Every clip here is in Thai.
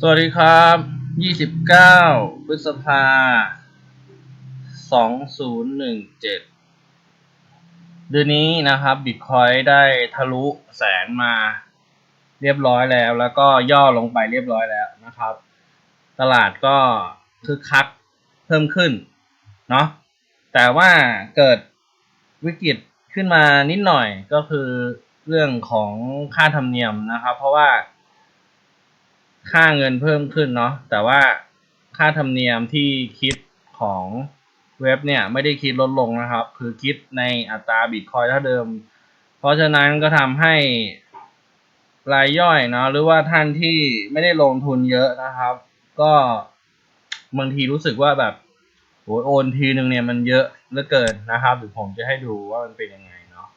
สวัสดีครับ 29 พฤษภา 2017 เดือนนี้นะครับบิตคอยได้ทะลุแสนมาเรียบร้อยแล้ว แล้วก็ย่อลงไปเรียบร้อยแล้วนะครับ ตลาดก็คึกคักเพิ่มขึ้นเนาะแต่ว่าเกิดวิกฤตขึ้นมานิดหน่อยก็คือเรื่องของค่าธรรมเนียมนะครับ เพราะว่า ค่าเงินเพิ่มขึ้นเนาะแต่ว่าค่าธรรมเนียมที่คิดของเว็บเนี่ยไม่ได้คิดลดลงนะครับ คือคิดในอัตราบิตคอยเท่าเดิม เพราะฉะนั้นก็ทำให้รายย่อยเนาะหรือว่าท่านที่ไม่ได้ลงทุนเยอะนะครับ ก็บางทีรู้สึกว่าแบบโหโอนทีหนึ่งเนี่ยมันเยอะเหลือเกินนะครับเดี๋ยวผมจะให้ดูว่ามันเป็นยังไงเนาะ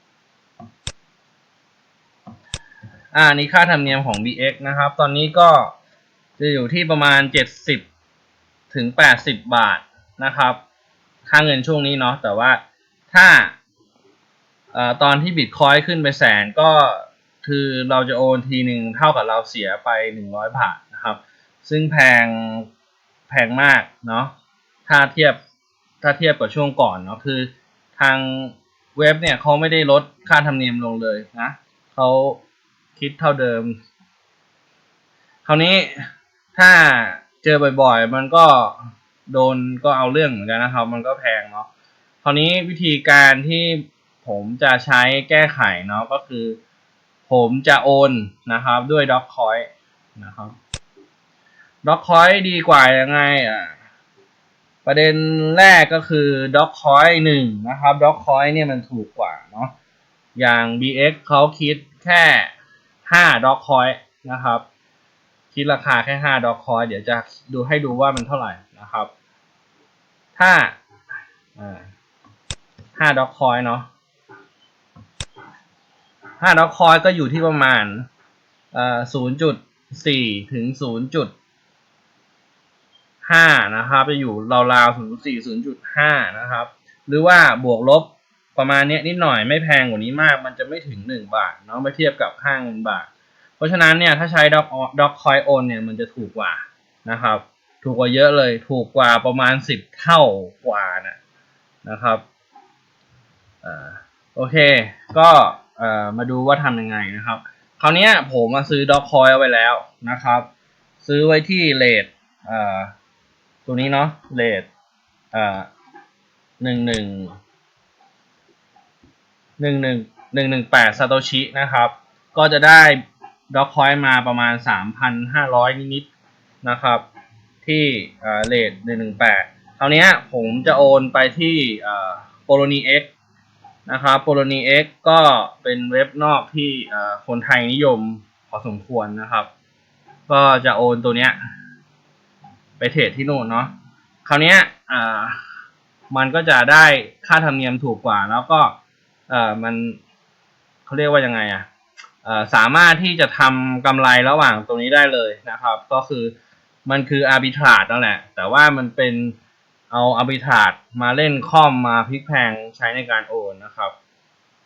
อ่านี่ค่าธรรมเนียมของ BX นะครับ ตอนนี้ก็ จะอยู่ที่ประมาณ 70 ถึง 80 บาทนะครับ ค่าเงินช่วงนี้เนาะแต่ว่าถ้าอตอนที่บิตคอยขึ้นไปแสนก็คือเราจะโอนทีหนึ่งเท่ากับเราเสียไป 100 บาทนะครับ ซึ่งแพงแพงมากเนาะถ้าเทียบถ้าเทียบกับช่วงก่อนเนาะคือทางเว็บเนี่ยเขาไม่ได้ลดค่าธรรมเนียมลงเลยนะเขาคิดเท่าเดิม คราวนี้ ถ้าเจอบ่อยๆ มันก็โดนก็เอาเรื่องเหมือนกันนะครับ มันก็แพงเนาะคราวนี้วิธีการที่ผมจะใช้แก้ไขเนาะก็คือ ผมจะโอนนะครับด้วย Dogecoin นะครับ Dogecoin ดีกว่ายังไงอะประเด็นแรกก็คือ Dogecoin หนึ่งนะครับ Dogecoin เนี่ยมันถูกกว่าเนาะอย่าง BX เขาคิดแค่ห้า Dogecoin นะครับ คิดราคาแค่ห้า Dogecoin เดี๋ยวจะดูให้ดูว่ามันเท่าไหร่นะครับ ถ้าห้า Dogecoin เนาะห้า Dogecoin ก็อยู่ที่ประมาณเอ่อศูนย์จุดสี่ถึงศูนย์จุดห้านะครับ จะอยู่ราวๆศูนย์สี่ศูนย์จุดห้านะครับ หรือว่าบวกลบประมาณนี้นิดหน่อยไม่แพงกว่านี้มาก มันจะไม่ถึงหนึ่งบาทเนาะไม่เทียบกับค่าเงินบาท เพราะฉะนั้นเนี่ยถ้าใช้ด็อกด็อกคอยโอนเนี่ยมันจะถูกกว่านะครับ ถูกกว่าเยอะเลยถูกกว่าประมาณสิบเท่ากว่านะนะครับอ่าโอเค ก็อ่อมาดูว่าทำยังไงนะครับ คราวนี้ผมมาซื้อด็อกคอยเอาไว้แล้วนะครับ ซื้อไว้ที่เลทอ่อตัวนี้เนาะเลทอ่อหนึ่งหนึ่งหนึ่งหนึ่งหนึ่งหนึ่งแปดซาโตชินะครับ ก็จะได้ ด็อกคอยมาประมาณ 3,500 นิดๆนะครับ ที่เลท118คราวนี้ผมจะโอนไปที่โปโลนีเอ็กนะครับโปโลนีเอ็กก็เป็นเว็บนอกที่คนไทยนิยมพอสมควรนะครับ ก็จะโอนตัวเนี้ย ไปเทรดที่โน่นเนาะคราวนี้มันก็จะได้ค่าธรรมเนียมถูกกว่าแล้วก็มันเขาเรียกว่ายังไงอะ สามารถที่จะทำกำไรระหว่างตรงนี้ได้เลยนะครับ ก็คือมันคืออาร์บิทราดนั่นแหละ แต่ว่ามันเป็นเอาอาร์บิทราดมาเล่นคอมมาพลิกแพงใช้ในการโอนนะครับ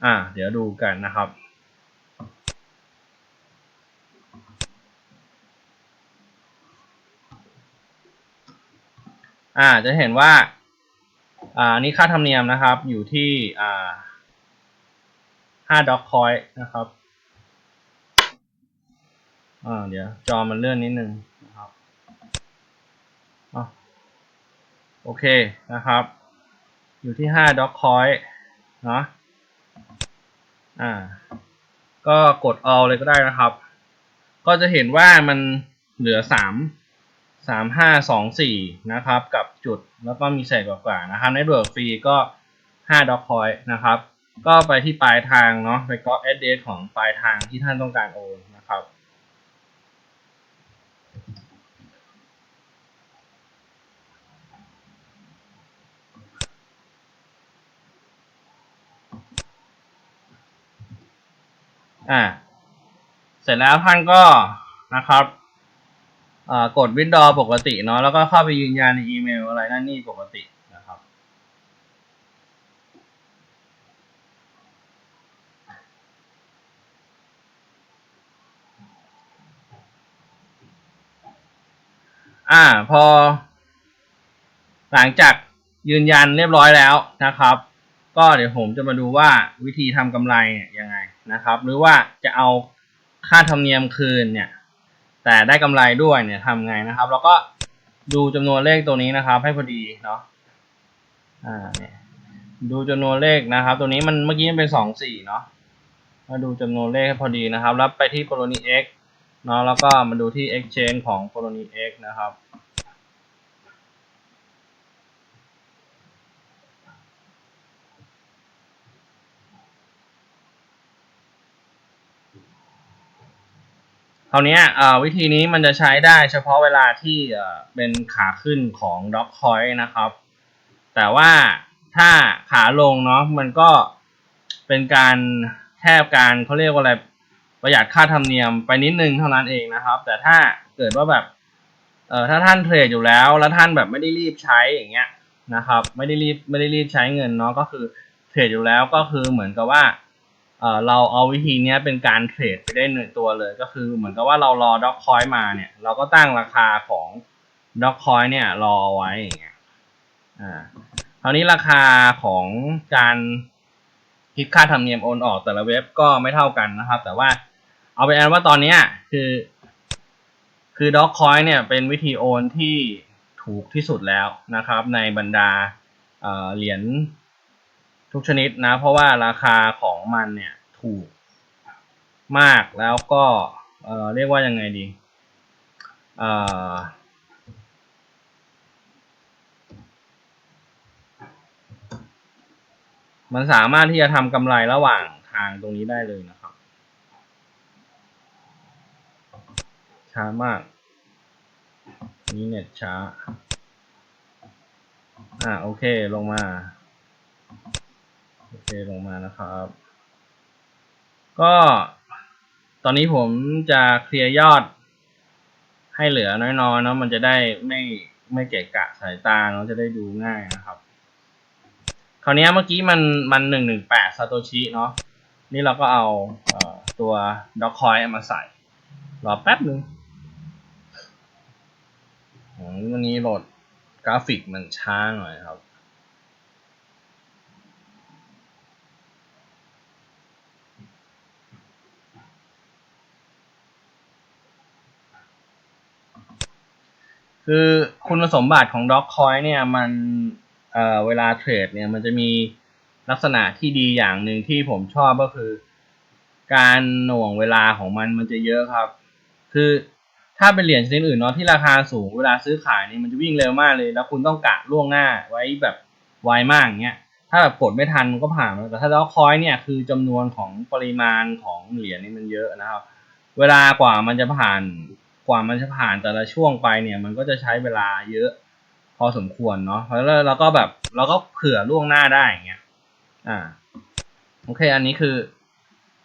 อ่า เดี๋ยวดูกันนะครับอ่าจะเห็นว่าอ่านี่ค่าธรรมเนียมนะครับอยู่ที่อ่าห้าด็อกคอยนะครับ อ่าเดี๋ยว จอมันเลื่อนนิดนึงนะครับอ๋อโอเคนะครับ อยู่ที่ห้าด็อกคอยเนาะอ่า ก็กด all เลยก็ได้นะครับ ก็จะเห็นว่ามันเหลือสามสามห้าสองสี่นะครับ กับจุดแล้วก็มีเศษกว่าๆนะครับในเบิร์กฟรีก็ห้าด็อกคอยนะครับ ก็ไปที่ปลายทางเนาะไปก็ address ของปลายทางที่ท่านต้องการโอนนะครับ อ่า เสร็จแล้วท่านก็นะครับกดวินดอปกติเนาะแล้วก็เข้าไปยืนยันในอีเมลอะไรนั่นนี่ปกตินะครับ อ่าพอ หลังจากยืนยันเรียบร้อยแล้วนะครับ ก็เดี๋ยวผมจะมาดูว่าวิธีทำกำไรเนี่ยยังไงนะครับ หรือว่าจะเอาค่าธรรมเนียมคืนเนี่ย แต่ได้กำไรด้วยเนี่ยทำไงนะครับ แล้วก็ดูจำนวนเลขตัวนี้นะครับ ให้พอดีเนาะอ่าเนี่ยดูจำนวนเลขนะครับ ตัวนี้มันเมื่อกี้มันเป็นสองสี่เนาะมาดูจำนวนเลขให้พอดีนะครับแล้วไปที่ p o l o n y x เนาะแล้วก็มาดูที่ exchange ของ p o l o n y x นะครับ คราวนี้วิธีนี้มันจะใช้ได้เฉพาะเวลาที่เป็นขาขึ้นของ Dog Coin นะครับ แต่ว่าถ้าขาลงเนาะมันก็เป็นการแทบการเขาเรียกว่าอะไรประหยัดค่าธรรมเนียมไปนิดนึงเท่านั้นเองนะครับ แต่ถ้าเกิดว่าแบบเออถ้าท่านเทรดอยู่แล้ว แล้วท่านแบบไม่ได้รีบใช้อย่างเงี้ยนะครับ ไม่ได้รีบไม่ได้รีบใช้เงินเนาะก็คือเทรดอยู่แล้วก็คือเหมือนกับว่า เราเอาวิธีนี้เป็นการเทรดไปได้หนึ่งตัวเลย ก็คือเหมือนกับว่าเรารอด็อกคอยมาเนี่ย เราก็ตั้งราคาของด็อกคอยเนี่ยรอไว้อย่างเงี้ยอ่าคราวนี้ราคาของการคิดค่าธรรมเนียมโอนออกแต่ละเว็บก็ไม่เท่ากันนะครับ แต่ว่าเอาไปนว่าตอนนี้คือ คือด็อกคอยเนี่ยเป็นวิธีโอนที่ถูกที่สุดแล้วนะครับ ในบรรดาเหรียญ ทุกชนิดนะ เพราะว่าราคาของมันเนี่ยถูกมากแล้วก็เอ่อเรียกว่ายังไงดีเอ่อมันสามารถที่จะทำกำไรระหว่างทางตรงนี้ได้เลยนะครับช้ามาก นี่เน็ตช้า อ่าโอเคลงมา เคลงมานะครับ ก็ตอนนี้ผมจะเคลียร์ยอดให้เหลือน้อยๆเนาะมันจะได้ไม่ไม่เกะกะสายตาเนาะจะได้ดูง่ายนะครับ คราวนี้เมื่อกี้มันมันหนึ่งหนึ่งแปดซาโตชิเนาะนี่เราก็เอาเอ่อตัวด็อกคอยมาใส่ รอแป๊บหนึ่งวันนี้โหลดกราฟิกมันช้าหน่อยครับ คือคุณสมบัติของ Doc Coin เนี่ยมันเอ่อเวลาเทรดเนี่ยมันจะมีลักษณะที่ดีอย่างหนึ่งที่ผมชอบก็คือ การหน่วงเวลาของมันมันจะเยอะครับ คือถ้าเป็นเหรียญชนิดอื่นเนาะที่ราคาสูงเวลาซื้อขายนี่มันจะวิ่งเร็วมากเลย แล้วคุณต้องกะล่วงหน้าไว้แบบไวมากอย่างเงี้ยถ้าแบบกดไม่ทันมันก็ผ่านแต่ถ้า Doc Coin เนี่ยคือจำนวนของปริมาณของเหรียญนี่มันเยอะนะครับ เวลากว่ามันจะผ่าน กว่ามันจะผ่านแต่ละช่วงไปเนี่ย มันก็จะใช้เวลาเยอะ พอสมควรเนาะเพราะแล้วเราก็แบบเราก็เผื่อล่วงหน้าได้อย่างเงี้ยอ่าโอเค อันนี้คือ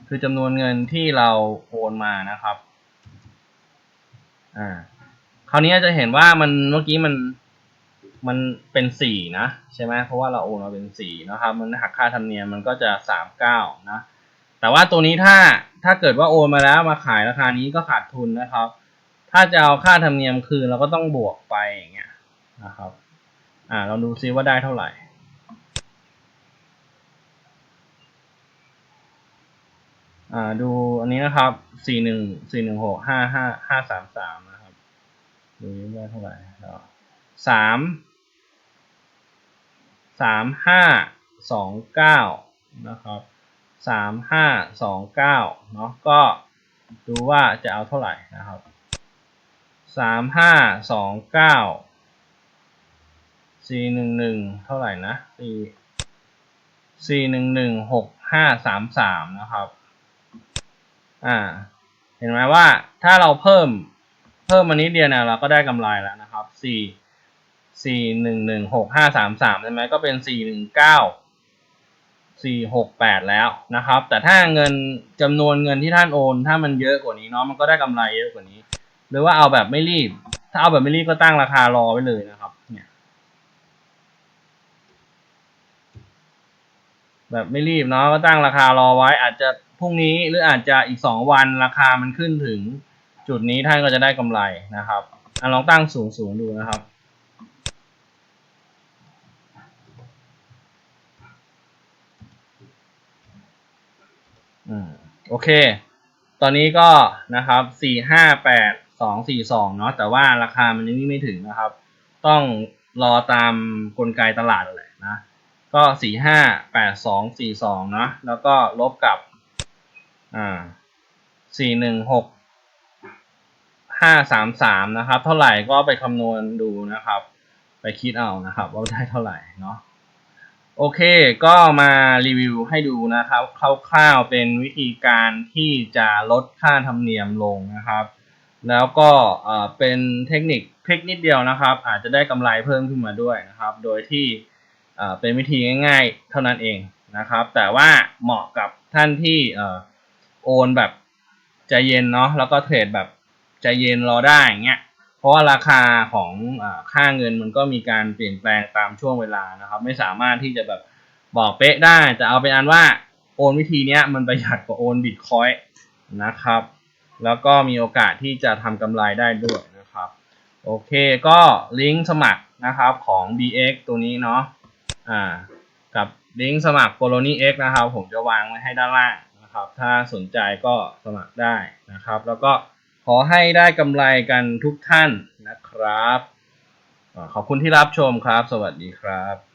คือจำนวนเงินที่เราโอนมานะครับ อ่า คราวนี้จะเห็นว่ามันเมื่อกี้มัน มันเป็นสี่นะใช่ไหมเพราะว่าเราโอนมาเป็นสี่นะครับ มันหักค่าธรรมเนียมมันก็จะสามเก้านะ แต่ว่าตัวนี้ถ้า ถ้าเกิดว่าโอนมาแล้วมาขายราคานี้ก็ขาดทุนนะครับ ถ้าจะเอาค่าธรรมเนียมคืนเราก็ต้องบวกไปอย่างเงี้ยนะครับ อ่าเราดูซิว่าได้เท่าไหร่อ่าดูอันนี้นะครับสี่หนึ่งสี่หนึ่งหกห้าห้าห้าสามสามนะครับ ดูได้เท่าไหร่สามสามห้าสองเก้านะครับสามห้าสองเก้าเนาะก็ดูว่าจะเอาเท่าไหร่นะครับ สามห้าสองเก้าสี่หนึ่งหนึ่งเท่าไหร่นะสี่สี่หนึ่งหนึ่งหกห้าสามสามนะครับ อ่า เห็นไหมว่าถ้าเราเพิ่มเพิ่มมานิดเดียวเนี่ยเราก็ได้กำไรแล้วนะครับสี่สี่หนึ่งหนึ่งหกห้าสามสามใช่ไหมก็เป็นสี่หนึ่งเก้าสี่หกแปดแล้วนะครับ แต่ถ้าเงินจำนวนเงินที่ท่านโอน ถ้ามันเยอะกว่านี้เนาะมันก็ได้กำไรเยอะกว่านี้ หรือว่าเอาแบบไม่รีบ ถ้าเอาแบบไม่รีบก็ตั้งราคารอไว้เลยนะครับ เนี่ย แบบไม่รีบเนาะก็ตั้งราคารอไว้ อาจจะพรุ่งนี้หรืออาจจะอีกสองวันราคามันขึ้นถึงจุดนี้ท่านก็จะได้กำไรนะครับอะลองตั้งสูงสูงๆดูนะครับ อืมโอเค ตอนนี้ก็นะครับสี่ห้าแปด สองสี่สองเนาะแต่ว่าราคามันยังนี่ไม่ถึงนะครับ ต้องรอตามกลไกตลาดแหละนะ ก็สี่ห้าแปดสองสี่สองเนาะแล้วก็ลบกับอ่าสี่หนึ่งหกห้าสามสามนะครับ เท่าไหร่ก็ไปคำนวณดูนะครับ ไปคิดเอานะครับ ว่าได้เท่าไหร่เนาะโอเค ก็มารีวิวให้ดูนะครับ คร่าวๆเป็นวิธีการที่จะลดค่าธรรมเนียมลงนะครับ แล้วก็เป็นเทคนิคคลิกนิดเดียวนะครับ อาจจะได้กำไรเพิ่มขึ้นมาด้วยนะครับ โดยที่เป็นวิธีง่าย ๆ เท่านั้นเองนะครับ แต่ว่าเหมาะกับท่านที่โอนแบบใจเย็นเนาะแล้วก็เทรดแบบใจเย็นรอได้อย่างเงี้ยเพราะว่าราคาของอค่าเงินมันก็มีการเปลี่ยนแปลงตามช่วงเวลานะครับ ไม่สามารถที่จะแบบบอกเป๊ะได้แต่เอาเป็นอันว่าโอนวิธีเนี้ยมันประหยัดกว่าโอนบิตคอยนะครับ แล้วก็มีโอกาสที่จะทำกำไรได้ด้วยนะครับ โอเคก็ลิงก์สมัครนะครับของ BX ตัวนี้เนาะอ่ากับลิงก์สมัคร p o l o n y X นะครับ ผมจะวางไว้ให้ด้านล่างนะครับ ถ้าสนใจก็สมัครได้นะครับ แล้วก็ขอให้ได้กำไรกันทุกท่านนะครับ ขอบคุณที่รับชมครับ สวัสดีครับ